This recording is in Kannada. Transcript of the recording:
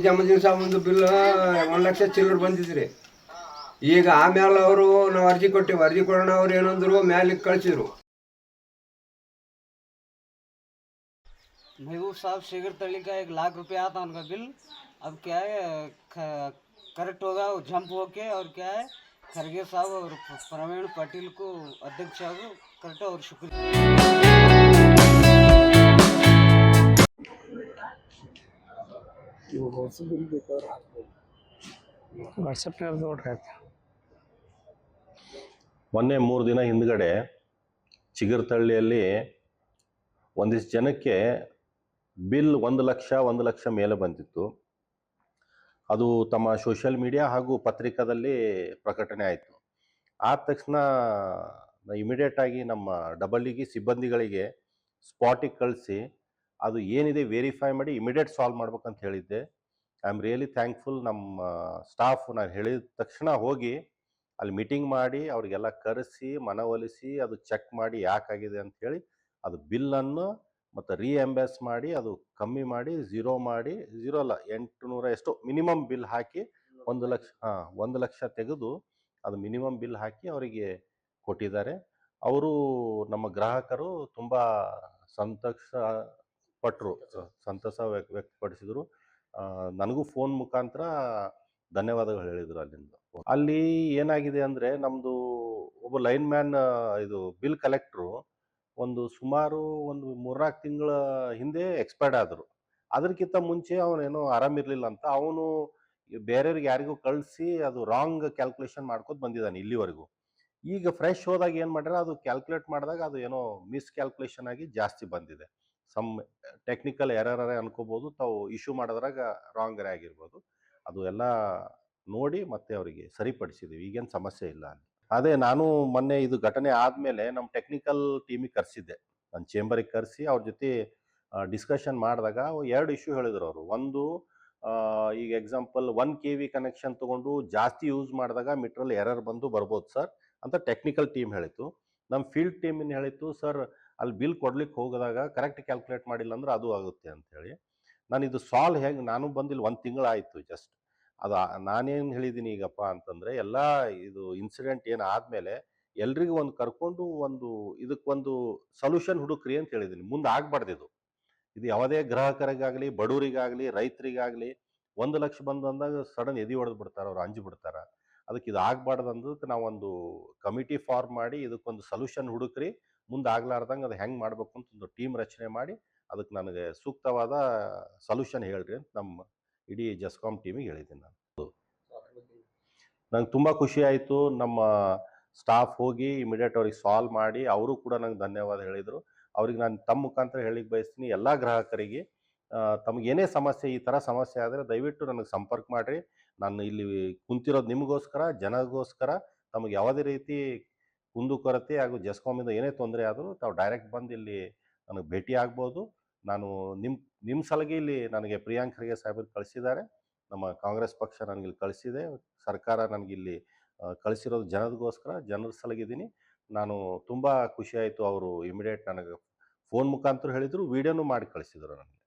ಜಮದಿನ ಸಾಬಂದು ಬಿಲ್ ಒಂದ್ ಲಕ್ಷ ಚಿಲ್ಲರ್ ಬಂದಿದ್ರಿ ಈಗ ಆಮೇಲೆ ಅವರು ನಾವು ಅರ್ಜಿ ಕೊಟ್ಟಿವಿ ಅರ್ಜಿ ಕೊಡೋಣ ಅವ್ರು ಏನಂದ್ರು ಮ್ಯಾಲಿಗೆ ಕಳ್ಸಿದ್ರು महबूब साहब शिगर तली का एक लाख रुपया आता उनका बिल अब क्या है ख- करेक्ट होगा वो जंप होके और क्या है खरगे साहब और प्रवीण पाटिल को अध्यक्ष साहब करेक्ट और शुक्रिया ವಾಟ್ಸಪ್ನಾಗ ನೋಡ್ರಿ ಮೊನ್ನೆ ಮೂರು ದಿನ ಹಿಂದ್ಗಡೆ ಚಿಗುರ್ತಳ್ಳಿಯಲ್ಲಿ ಒಂದಿಷ್ಟು ಜನಕ್ಕೆ ಬಿಲ್ ಒಂದು ಲಕ್ಷ ಒಂದು ಲಕ್ಷ ಮೇಲೆ ಬಂದಿತ್ತು. ಅದು ತಮ್ಮ ಸೋಷಿಯಲ್ ಮೀಡಿಯಾ ಹಾಗೂ ಪತ್ರಿಕಾದಲ್ಲಿ ಪ್ರಕಟಣೆ ಆಯಿತು. ಆದ ತಕ್ಷಣ ಇಮಿಡಿಯೇಟಾಗಿ ನಮ್ಮ ಡಬಲ್ಲಿಗೆ ಸಿಬ್ಬಂದಿಗಳಿಗೆ ಸ್ಪಾಟಿಗೆ ಕಳಿಸಿ ಅದು ಏನಿದೆ ವೆರಿಫೈ ಮಾಡಿ ಇಮಿಡಿಯೇಟ್ ಸಾಲ್ವ್ ಮಾಡ್ಬೇಕಂತ ಹೇಳಿದ್ದೆ. ಐ ಆಮ್ ರಿಯಲಿ ಥ್ಯಾಂಕ್ಫುಲ್ ನಮ್ಮ ಸ್ಟಾಫ್ ನಾನು ಹೇಳಿದ ತಕ್ಷಣ ಹೋಗಿ ಅಲ್ಲಿ ಮೀಟಿಂಗ್ ಮಾಡಿ ಅವ್ರಿಗೆಲ್ಲ ಕರೆಸಿ, ಮನವೊಲಿಸಿ, ಅದು ಚೆಕ್ ಮಾಡಿ ಯಾಕಾಗಿದೆ ಅಂತ ಹೇಳಿ ಅದು ಬಿಲ್ಲನ್ನು ಮತ್ತು ರೀಎಂಬೆಸ್ ಮಾಡಿ, ಅದು ಕಮ್ಮಿ ಮಾಡಿ ಝೀರೋ ಮಾಡಿ ಝೀರೋ ಅಲ್ಲ ಎಂಟುನೂರ ಎಷ್ಟು ಮಿನಿಮಮ್ ಬಿಲ್ ಹಾಕಿ ಒಂದು ಲಕ್ಷ ಹಾಂ ಒಂದು ಲಕ್ಷ ತೆಗೆದು ಅದು ಮಿನಿಮಮ್ ಬಿಲ್ ಹಾಕಿ ಅವರಿಗೆ ಕೊಟ್ಟಿದ್ದಾರೆ. ಅವರು ನಮ್ಮ ಗ್ರಾಹಕರು ತುಂಬ ಸಂತೋಷ ಪಟ್ಟರು ಸಂತಸ ವ್ಯಕ್ತ ವ್ಯಕ್ತಪಡಿಸಿದರು. ನನಗೂ ಫೋನ್ ಮುಖಾಂತರ ಧನ್ಯವಾದಗಳು ಹೇಳಿದರು ಅಲ್ಲಿಂದ. ಅಲ್ಲಿ ಏನಾಗಿದೆ ಅಂದರೆ ನಮ್ಮದು ಒಬ್ಬ ಲೈನ್ ಮ್ಯಾನ್, ಇದು ಬಿಲ್ ಕಲೆಕ್ಟ್ರು ಒಂದು ಸುಮಾರು ಒಂದು ಮೂರ್ನಾಲ್ಕು ತಿಂಗಳ ಹಿಂದೆ ಎಕ್ಸ್ಪೈರ್ಡ್ ಆದರು. ಅದಕ್ಕಿಂತ ಮುಂಚೆ ಅವನೇನೋ ಆರಾಮಿರಲಿಲ್ಲ ಅಂತ ಅವನು ಬೇರೆಯವ್ರಿಗೆ ಯಾರಿಗೂ ಕಳಿಸಿ ಅದು ರಾಂಗ್ ಕ್ಯಾಲ್ಕುಲೇಷನ್ ಮಾಡ್ಕೊತ ಬಂದಿದ್ದಾನೆ ಇಲ್ಲಿವರೆಗೂ. ಈಗ ಫ್ರೆಶ್ ಹೋದಾಗ ಏನು ಮಾಡ್ಯಾರ, ಅದು ಕ್ಯಾಲ್ಕುಲೇಟ್ ಮಾಡಿದಾಗ ಅದು ಏನೋ ಮಿಸ್ ಕ್ಯಾಲ್ಕುಲೇಷನ್ ಆಗಿ ಜಾಸ್ತಿ ಬಂದಿದೆ. ಸಮ್ ಟೆಕ್ನಿಕಲ್ ಎರರ್ ಅನ್ಕೋಬೋದು. ತಾವು ಇಶ್ಯೂ ಮಾಡಿದ್ರಾಗ ರಾಂಗ್ ಆಗಿರ್ಬೋದು. ಅದು ಎಲ್ಲ ನೋಡಿ ಮತ್ತೆ ಅವರಿಗೆ ಸರಿಪಡಿಸಿದ್ದೀವಿ ಈಗೇನು ಸಮಸ್ಯೆ ಇಲ್ಲ ಅಲ್ಲಿ. ಅದೇ ನಾನು ಮೊನ್ನೆ ಇದು ಘಟನೆ ಆದಮೇಲೆ ನಮ್ಮ ಟೆಕ್ನಿಕಲ್ ಟೀಮಿಗೆ ಕರೆಸಿದ್ದೆ. ನನ್ನ ಚೇಂಬರಿಗೆ ಕರೆಸಿ ಅವ್ರ ಜೊತೆ ಡಿಸ್ಕಷನ್ ಮಾಡಿದಾಗ ಎರಡು ಇಶ್ಯೂ ಹೇಳಿದ್ರು ಅವರು. ಒಂದು ಈಗ example one K V connection ತೊಗೊಂಡು ಜಾಸ್ತಿ ಯೂಸ್ ಮಾಡಿದಾಗ ಮೀಟ್ರಲ್ಲಿ ಎರರ್ ಬಂದು ಬರ್ಬೋದು ಸರ್ ಅಂತ ಟೆಕ್ನಿಕಲ್ ಟೀಮ್ ಹೇಳಿತ್ತು. ನಮ್ಮ ಫೀಲ್ಡ್ ಟೀಮಿನ ಹೇಳಿತ್ತು, ಸರ್ ಅಲ್ಲಿ ಬಿಲ್ ಕೊಡ್ಲಿಕ್ಕೆ ಹೋಗಿದಾಗ ಕರೆಕ್ಟ್ ಕ್ಯಾಲ್ಕುಲೇಟ್ ಮಾಡಿಲ್ಲ ಅಂದ್ರೆ ಅದು ಆಗುತ್ತೆ ಅಂತ ಹೇಳಿ. ನಾನು ಇದು ಸಾಲ್ವ್ ಹೇಗೆ, ನಾನು ಬಂದಿಲ್ಲ, ಒಂದು ತಿಂಗಳಾಯಿತು ಜಸ್ಟ್ ಅದು ನಾನೇನು ಹೇಳಿದ್ದೀನಿ ಈಗಪ್ಪ ಅಂತಂದರೆ ಎಲ್ಲ ಇದು ಇನ್ಸಿಡೆಂಟ್ ಏನು ಆದಮೇಲೆ ಎಲ್ರಿಗೂ ಒಂದು ಕರ್ಕೊಂಡು ಒಂದು ಇದಕ್ಕೊಂದು ಸೊಲ್ಯೂಷನ್ ಹುಡುಕ್ರಿ ಅಂತ ಹೇಳಿದ್ದೀನಿ ಮುಂದೆ ಆಗ್ಬಾರ್ದು ಇದು. ಇದು ಯಾವುದೇ ಗ್ರಾಹಕರಿಗಾಗಲಿ ಬಡವರಿಗಾಗಲಿ ರೈತರಿಗಾಗಲಿ, ಒಂದು ಲಕ್ಷ ಬಂದು ಅಂದಾಗ ಸಡನ್ ಎದಿ ಹೊಡೆದು ಬಿಡ್ತಾರೆ, ಅವ್ರು ಅಂಜಿ ಬಿಡ್ತಾರೆ. ಅದಕ್ಕೆ ಇದು ಆಗ್ಬಾರ್ದು ಅಂದಕ್ಕೆ ನಾವೊಂದು ಕಮಿಟಿ ಫಾರ್ಮ್ ಮಾಡಿ ಇದಕ್ಕೊಂದು ಸೊಲ್ಯೂಷನ್ ಹುಡುಕ್ರಿ. ಮುಂದೆ ಆಗ್ಲಾರ್ದಂಗೆ ಅದು ಹೆಂಗೆ ಮಾಡಬೇಕು ಅಂತ ಒಂದು ಟೀಮ್ ರಚನೆ ಮಾಡಿ ಅದಕ್ಕೆ ನನಗೆ ಸೂಕ್ತವಾದ ಸೊಲ್ಯೂಷನ್ ಹೇಳ್ರಿ ಅಂತ ನಮ್ಮ ಇಡೀ ಜಸ್ಕಾಮ್ ಟೀಮಿಗೆ ಹೇಳಿದ್ದೀನಿ ನಾನು. ನಂಗೆ ತುಂಬ ಖುಷಿ ಆಯಿತು. ನಮ್ಮ ಸ್ಟಾಫ್ ಹೋಗಿ ಇಮಿಡಿಯೇಟ್ ಅವ್ರಿಗೆ ಸಾಲ್ವ್ ಮಾಡಿ ಅವರು ಕೂಡ ನಂಗೆ ಧನ್ಯವಾದ ಹೇಳಿದರು. ಅವ್ರಿಗೆ ನಾನು ತಮ್ಮ ಮುಖಾಂತರ ಹೇಳಿಕ್ ಬಯಸ್ತೀನಿ ಎಲ್ಲ ಗ್ರಾಹಕರಿಗೆ. ತಮಗೆ ಏನೇ ಸಮಸ್ಯೆ ಈ ಥರ ಸಮಸ್ಯೆ ಆದರೆ ದಯವಿಟ್ಟು ನನಗೆ ಸಂಪರ್ಕ ಮಾಡಿರಿ. ನಾನು ಇಲ್ಲಿ ಕುಂತಿರೋದು ನಿಮಗೋಸ್ಕರ, ಜನಗೋಸ್ಕರ ತಮಗೆ ಯಾವುದೇ ರೀತಿ ಕುಂದುಕೊರತೆ ಹಾಗೂ ಜಸ್ಕಾಮಿಂದ ಏನೇ ತೊಂದರೆ ಆದರೂ ತಾವು ಡೈರೆಕ್ಟ್ ಬಂದು ಇಲ್ಲಿ ನನಗೆ ಭೇಟಿ ಆಗ್ಬೋದು. ನಾನು ನಿಮ್ಮ ನಿಮ್ಮ ಸಲಗಿ ಇಲ್ಲಿ ನನಗೆ ಪ್ರಿಯಾಂಕ್ ಖರ್ಗೆ ಸಾಹೇಬರು ಕಳಿಸಿದ್ದಾರೆ. ನಮ್ಮ ಕಾಂಗ್ರೆಸ್ ಪಕ್ಷ ನನಗೆ ಇಲ್ಲಿ ಕಳಿಸಿದೆ. ಸರ್ಕಾರ ನನಗಿಲ್ಲಿ ಇಲ್ಲಿ ಕಳಿಸಿರೋದು ಜನರಿಗೋಸ್ಕರ, ಜನರ ಸಲಗಿದ್ದೀನಿ. ನಾನು ತುಂಬ ಖುಷಿ ಆಯಿತು. ಅವರು ಇಮಿಡಿಯೇಟ್ ನನಗೆ ಫೋನ್ ಮುಖಾಂತರ ಹೇಳಿದರು, ವಿಡಿಯೋನು ಮಾಡಿ ಕಳಿಸಿದರು ನನಗೆ.